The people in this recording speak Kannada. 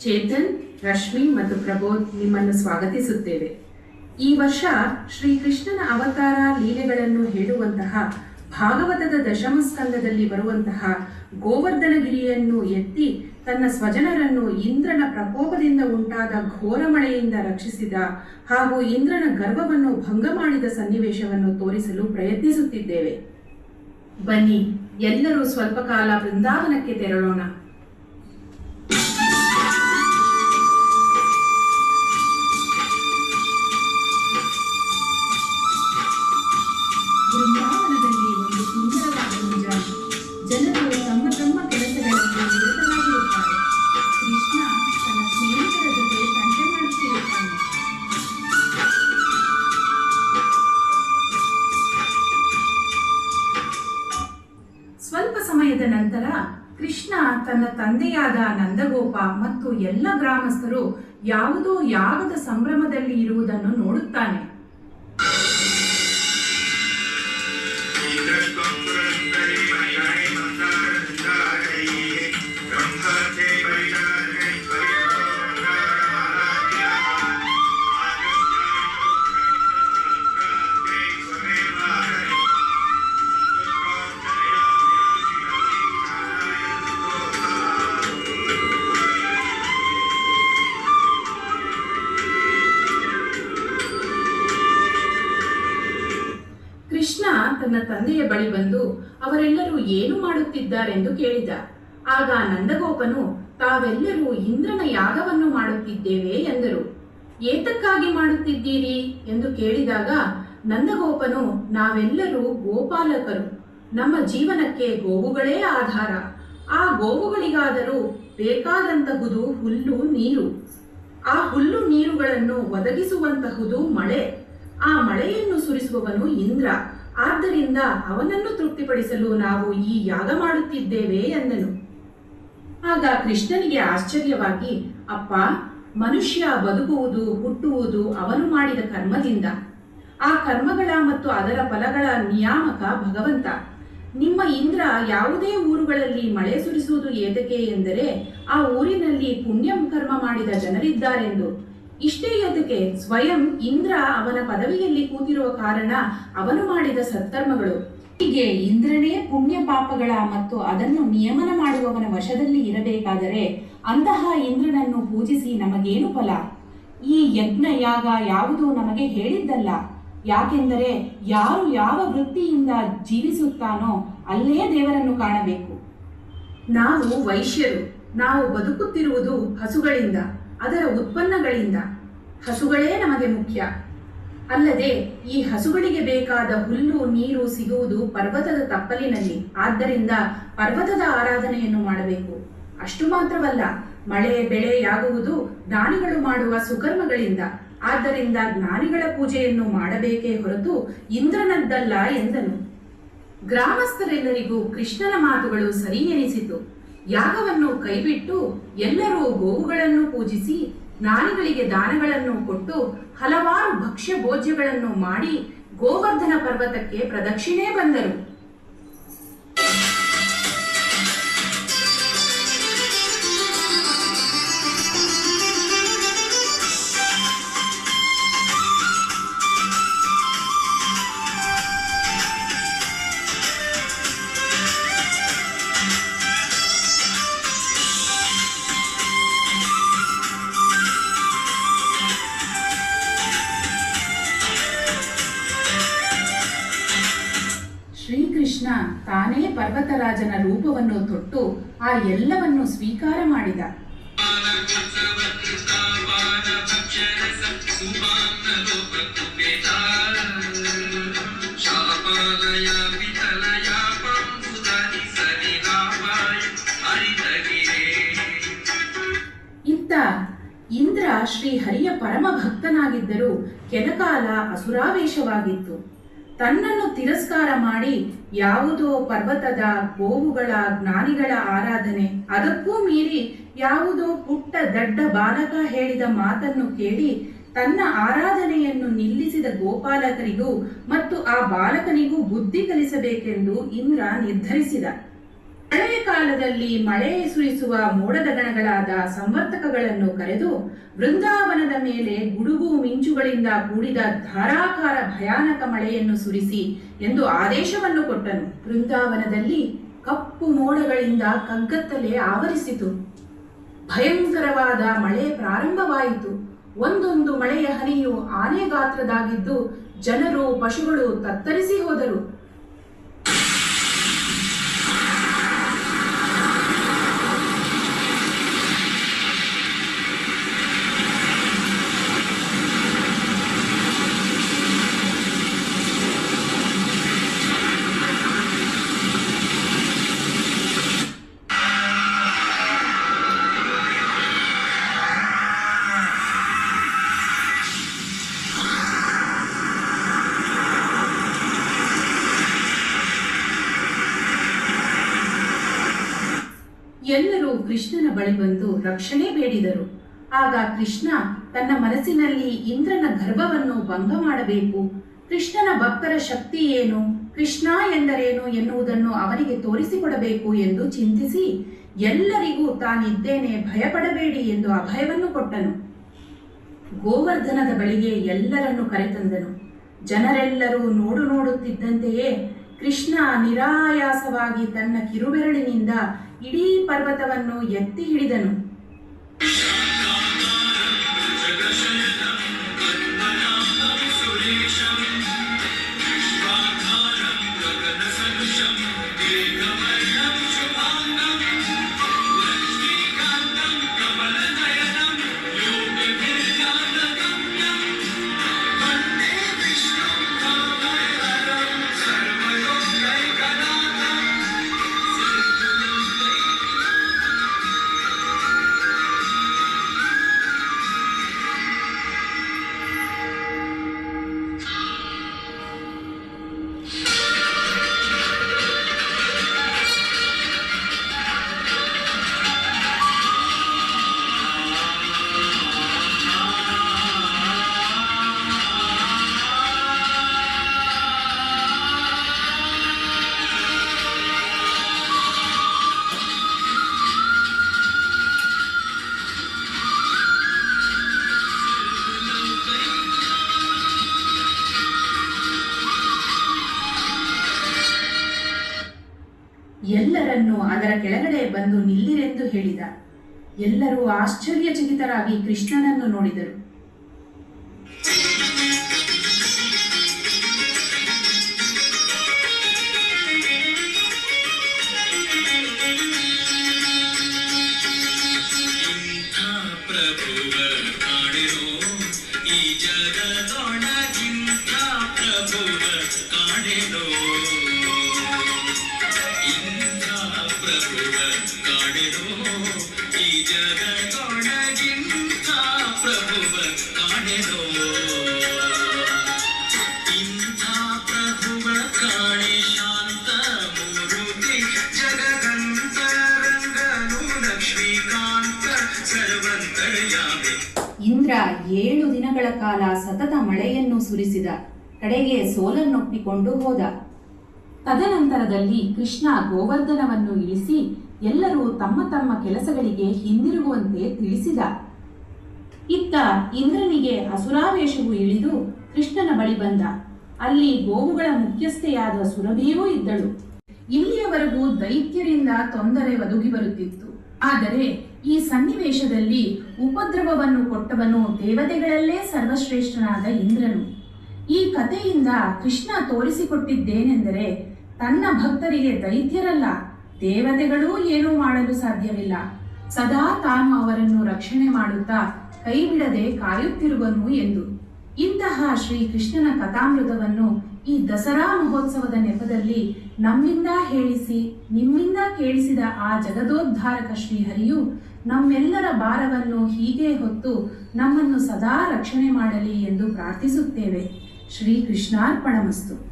ಚೇತನ್, ರಶ್ಮಿ ಮತ್ತು ಪ್ರಬೋಧ್ ನಿಮ್ಮನ್ನು ಸ್ವಾಗತಿಸುತ್ತೇವೆ. ಈ ವರ್ಷ ಶ್ರೀಕೃಷ್ಣನ ಅವತಾರ ಲೀಲೆಗಳನ್ನು ಹೇಳುವಂತಹ ಭಾಗವತದ ದಶಮ ಸ್ಕಂದದಲ್ಲಿ ಬರುವಂತಹ ಗೋವರ್ಧನಗಿರಿಯನ್ನು ಎತ್ತಿ ತನ್ನ ಸ್ವಜನರನ್ನು ಇಂದ್ರನ ಪ್ರಕೋಪದಿಂದ ಉಂಟಾದ ಘೋರ ಮಳೆಯಿಂದ ರಕ್ಷಿಸಿದ ಹಾಗೂ ಇಂದ್ರನ ಗರ್ವವನ್ನು ಭಂಗ ಮಾಡಿದ ಸನ್ನಿವೇಶವನ್ನು ತೋರಿಸಲು ಪ್ರಯತ್ನಿಸುತ್ತಿದ್ದೇವೆ. ಬನ್ನಿ, ಎಲ್ಲರೂ ಸ್ವಲ್ಪ ಕಾಲ ಬೃಂದಾವನಕ್ಕೆ ತೆರಳೋಣ. ಸಮಯದ ನಂತರ ಕೃಷ್ಣ ತನ್ನ ತಂದೆಯಾದ ನಂದಗೋಪ ಮತ್ತು ಎಲ್ಲ ಗ್ರಾಮಸ್ಥರು ಯಾವುದೋ ಯಾಗದ ಸಂಭ್ರಮದಲ್ಲಿ ಇರುವುದನ್ನು ನೋಡುತ್ತಾನೆ. ತನ್ನ ತಂದೆಯ ಬಳಿ ಬಂದು ಅವರೆಲ್ಲರೂ ಏನು ಮಾಡುತ್ತಿದ್ದಾರೆಂದು ಕೇಳಿದ. ಆಗ ನಂದಗೋಪನು, ತಾವೆಲ್ಲರೂ ಇಂದ್ರನ ಯಾಗವನ್ನು ಮಾಡುತ್ತಿದ್ದೇವೆ ಎಂದರು. ಏತಕ್ಕಾಗಿ ಮಾಡುತ್ತಿದ್ದೀರಿ? ಎಂದು ಕೇಳಿದಾಗ ನಂದಗೋಪನು, ನಾವೆಲ್ಲರೂ ಗೋಪಾಲಕರು. ನಮ್ಮ ಜೀವನಕ್ಕೆ ಗೋವುಗಳೇ ಆಧಾರ. ಆ ಗೋವುಗಳಿಗಾದರೂ ಬೇಕಾದಂತಹುದು ಹುಲ್ಲು ನೀರು. ಆ ಹುಲ್ಲು ನೀರುಗಳನ್ನು ಒದಗಿಸುವಂತಹುದು ಮಳೆ. ಆ ಮಳೆಯನ್ನು ಸುರಿಸುವವನು ಇಂದ್ರ. ಆದ್ದರಿಂದ ಅವನನ್ನು ತೃಪ್ತಿಪಡಿಸಲು ನಾವು ಈ ಯಾಗ ಮಾಡುತ್ತಿದ್ದೇವೆ ಎಂದನು. ಆಗ ಕೃಷ್ಣನಿಗೆ ಆಶ್ಚರ್ಯವಾಗಿ, ಅಪ್ಪ, ಮನುಷ್ಯ ಬದುಕುವುದು, ಹುಟ್ಟುವುದು ಅವನು ಮಾಡಿದ ಕರ್ಮದಿಂದ. ಆ ಕರ್ಮಗಳ ಮತ್ತು ಅದರ ಫಲಗಳ ನಿಯಾಮಕ ಭಗವಂತ. ನಿಮ್ಮ ಇಂದ್ರ ಯಾವುದೇ ಊರುಗಳಲ್ಲಿ ಮಳೆ ಸುರಿಸುವುದು ಏತಕ್ಕೆ ಎಂದರೆ, ಆ ಊರಿನಲ್ಲಿ ಪುಣ್ಯ ಕರ್ಮ ಮಾಡಿದ ಜನರಿದ್ದಾರೆಂದು. ಇಷ್ಟೇ ಏತಕ್ಕೆ ಸ್ವಯಂ ಇಂದ್ರ ಅವನ ಪದವಿಯಲ್ಲಿ ಕೂತಿರುವ ಕಾರಣ ಅವನು ಮಾಡಿದ ಸತ್ಕರ್ಮಗಳು. ಹೀಗೆ ಇಂದ್ರನೇ ಪುಣ್ಯ ಪಾಪಗಳ ಮತ್ತು ಅದನ್ನು ನಿಯಮನ ಮಾಡುವವನ ವಶದಲ್ಲಿ ಇರಬೇಕಾದರೆ ಅಂತಹ ಇಂದ್ರನನ್ನು ಪೂಜಿಸಿ ನಮಗೇನು ಫಲ? ಈ ಯಜ್ಞ ಯಾಗ ಯಾವುದು ನಮಗೆ ಹೇಳಿದ್ದಲ್ಲ. ಯಾಕೆಂದರೆ ಯಾರು ಯಾವ ವೃತ್ತಿಯಿಂದ ಜೀವಿಸುತ್ತಾನೋ ಅಲ್ಲೇ ದೇವರನ್ನು ಕಾಣಬೇಕು. ನಾವು ವೈಶ್ಯರು. ನಾವು ಬದುಕುತ್ತಿರುವುದು ಹಸುಗಳಿಂದ. ಅದರ ಉತ್ಪನ್ನಗಳಿಂದ ಹಸುಗಳೇ ನಮಗೆ ಮುಖ್ಯ. ಅಲ್ಲದೆ ಈ ಹಸುಗಳಿಗೆ ಬೇಕಾದ ಹುಲ್ಲು, ನೀರು ಸಿಗುವುದು ಪರ್ವತದ ತಪ್ಪಲಿನಲ್ಲಿ. ಆದ್ದರಿಂದ ಪರ್ವತದ ಆರಾಧನೆಯನ್ನು ಮಾಡಬೇಕು. ಅಷ್ಟು ಮಾತ್ರವಲ್ಲ, ಮಳೆ ಬೆಳೆಯಾಗುವುದು ಜ್ಞಾನಿಗಳು ಮಾಡುವ ಸುಕರ್ಮಗಳಿಂದ. ಆದ್ದರಿಂದ ಜ್ಞಾನಿಗಳ ಪೂಜೆಯನ್ನು ಮಾಡಬೇಕೇ ಹೊರತು ಇಂದ್ರನದ್ದಲ್ಲ ಎಂದನು. ಗ್ರಾಮಸ್ಥರೆಲ್ಲರಿಗೂ ಕೃಷ್ಣನ ಮಾತುಗಳು ಸರಿ ಎನಿಸಿತು ಯಾಗವನ್ನು ಕೈಬಿಟ್ಟು ಎಲ್ಲರೂ ಗೋವುಗಳನ್ನು ಪೂಜಿಸಿ ಜ್ಞಾನಿಗಳಿಗೆ ದಾನಗಳನ್ನು ಕೊಟ್ಟು ಹಲವಾರು ಭಕ್ಷ್ಯ ಭೋಜ್ಯಗಳನ್ನು ಮಾಡಿ ಗೋವರ್ಧನ ಪರ್ವತಕ್ಕೆ ಪ್ರದಕ್ಷಿಣೆ ಬಂದರು. ಪರ್ವತರಾಜನ ರೂಪವನ್ನು ತೊಟ್ಟು ಆ ಎಲ್ಲವನ್ನು ಸ್ವೀಕಾರ ಮಾಡಿದ. ಇತ್ತ ಇಂದ್ರ ಶ್ರೀಹರಿಯ ಪರಮ ಭಕ್ತನಾಗಿದ್ದರೂ ಕೆಲಕಾಲ ಅಸುರಾವೇಶವಾಗಿತ್ತು. ತನ್ನನ್ನು ತಿರಸ್ಕಾರ ಮಾಡಿ ಯಾವುದೋ ಪರ್ವತದ ಗೋವುಗಳ ಜ್ಞಾನಿಗಳ ಆರಾಧನೆ. ಅದಕ್ಕೂ ಮೀರಿ ಯಾವುದೋ ಪುಟ್ಟ ದಡ್ಡ ಬಾಲಕ ಹೇಳಿದ ಮಾತನ್ನು ಕೇಳಿ ತನ್ನ ಆರಾಧನೆಯನ್ನು ನಿಲ್ಲಿಸಿದ ಗೋಪಾಲಕರಿಗೂ ಮತ್ತು ಆ ಬಾಲಕನಿಗೂ ಬುದ್ಧಿ ಕಲಿಸಬೇಕೆಂದು ಇಂದ್ರ ನಿರ್ಧರಿಸಿದ. ಹಳೆಯ ಕಾಲದಲ್ಲಿ ಮಳೆ ಸುರಿಸುವ ಮೋಡದ ಗಣಗಳಾದ ಸಂವರ್ತಕಗಳನ್ನು ಕರೆದು ವೃಂದಾವನದ ಮೇಲೆ ಗುಡುಗು ಮಿಂಚುಗಳಿಂದ ಕೂಡಿದ ಧಾರಾಕಾರ ಭಯಾನಕ ಮಳೆಯನ್ನು ಸುರಿಸಿ ಎಂದು ಆದೇಶವನ್ನು ಕೊಟ್ಟನು. ವೃಂದಾವನದಲ್ಲಿ ಕಪ್ಪು ಮೋಡಗಳಿಂದ ಕಗ್ಗತ್ತಲೆ ಆವರಿಸಿತು. ಭಯಂಕರವಾದ ಮಳೆ ಪ್ರಾರಂಭವಾಯಿತು. ಒಂದೊಂದು ಮಳೆಯ ಹನಿಯು ಆನೆ ಗಾತ್ರದಾಗಿದ್ದು ಜನರು ಪಶುಗಳು ತತ್ತರಿಸಿ ಹೋದರು. ಬಳಿ ಬಂದು ರಕ್ಷಣೆ ಬೇಡಿದರು. ಆಗ ಕೃಷ್ಣ ತನ್ನ ಮನಸ್ಸಿನಲ್ಲಿ ಇಂದ್ರನ ಗರ್ಭವನ್ನು ಭಂಗ ಮಾಡಬೇಕು. ಕೃಷ್ಣನ ಭಕ್ತರ ಶಕ್ತಿ ಏನು? ಕೃಷ್ಣ ಎಂದರೇನು ಎನ್ನುವುದನ್ನು ಅವನಿಗೆ ತೋರಿಸಿಕೊಡಬೇಕು ಎಂದು ಚಿಂತಿಸಿ ಎಲ್ಲರಿಗೂ ತಾನಿದ್ದೇನೆ ಭಯಪಡಬೇಡಿ ಎಂದು ಅಭಯವನ್ನು ಕೊಟ್ಟನು. ಗೋವರ್ಧನದ ಬಳಿಗೆ ಎಲ್ಲರನ್ನು ಕರೆತಂದನು. ಜನರೆಲ್ಲರೂ ನೋಡು ನೋಡುತ್ತಿದ್ದಂತೆಯೇ ಕೃಷ್ಣ ನಿರಾಯಾಸವಾಗಿ ತನ್ನ ಕಿರುಬೆರಳಿನಿಂದ ಇಡೀ ಪರ್ವತವನ್ನು ಎತ್ತಿ ಹಿಡಿದನು. ಎಲ್ಲರನ್ನೂ ಅದರ ಕೆಳಗಡೆ ಬಂದು ನಿಲ್ಲಿರೆಂದು ಹೇಳಿದ. ಎಲ್ಲರೂ ಆಶ್ಚರ್ಯಚಕಿತರಾಗಿ ಕೃಷ್ಣನನ್ನು ನೋಡಿದರು. Thank ಪ್ರಭುವ ಇಂದ್ರ ಏಳು ದಿನಗಳ ಕಾಲ ಸತತ ಮಳೆಯನ್ನು ಸುರಿಸಿದ. ಕಡೆಗೆ ಸೋಲನ್ನೊಪ್ಪಿಕೊಂಡು ಹೋದ. ತದನಂತರದಲ್ಲಿ ಕೃಷ್ಣ ಗೋವರ್ಧನವನ್ನು ಇಳಿಸಿ ಎಲ್ಲರೂ ತಮ್ಮ ತಮ್ಮ ಕೆಲಸಗಳಿಗೆ ಹಿಂದಿರುಗುವಂತೆ ತಿಳಿಸಿದ. ಇತ್ತ ಇಂದ್ರನಿಗೆ ಅಸುರಾವೇಶವು ಇಳಿದು ಕೃಷ್ಣನ ಬಳಿ ಬಂದ. ಅಲ್ಲಿ ಗೋವುಗಳ ಮುಖ್ಯಸ್ಥೆಯಾದ ಸುರಭಿಯೂ ಇದ್ದಳು. ಇಲ್ಲಿಯವರೆಗೂ ದೈತ್ಯರಿಂದ ತೊಂದರೆ ಒದಗಿ ಬರುತ್ತಿತ್ತು. ಆದರೆ ಈ ಸನ್ನಿವೇಶದಲ್ಲಿ ಉಪದ್ರವವನ್ನು ಕೊಟ್ಟವನು ದೇವತೆಗಳಲ್ಲೇ ಸರ್ವಶ್ರೇಷ್ಠನಾದ ಇಂದ್ರನು. ಈ ಕಥೆಯಿಂದ ಕೃಷ್ಣ ತೋರಿಸಿಕೊಟ್ಟಿದ್ದೇನೆಂದರೆ ತನ್ನ ಭಕ್ತರಿಗೆ ದೈತ್ಯರಲ್ಲ, ದೇವತೆಗಳೂ ಏನೂ ಮಾಡಲು ಸಾಧ್ಯವಿಲ್ಲ. ಸದಾ ತಾನು ಅವರನ್ನು ರಕ್ಷಣೆ ಮಾಡುತ್ತಾ ಕೈಬಿಡದೆ ಕಾಯುತ್ತಿರುವನು ಎಂದು. ಇಂತಹ ಶ್ರೀಕೃಷ್ಣನ ಕಥಾಮೃತವನ್ನು ಈ ದಸರಾ ಮಹೋತ್ಸವದ ನೆಪದಲ್ಲಿ ನಮ್ಮಿಂದ ಹೇಳಿಸಿ, ನಿಮ್ಮಿಂದ ಕೇಳಿಸಿದ ಆ ಜಗದೋದ್ಧಾರಕ ಶ್ರೀಹರಿಯು ನಮ್ಮೆಲ್ಲರ ಭಾರವನ್ನು ಹೀಗೆ ಹೊತ್ತು ನಮ್ಮನ್ನು ಸದಾ ರಕ್ಷಣೆ ಮಾಡಲಿ ಎಂದು ಪ್ರಾರ್ಥಿಸುತ್ತೇವೆ. ಶ್ರೀ ಕೃಷ್ಣಾರ್ಪಣಮಸ್ತು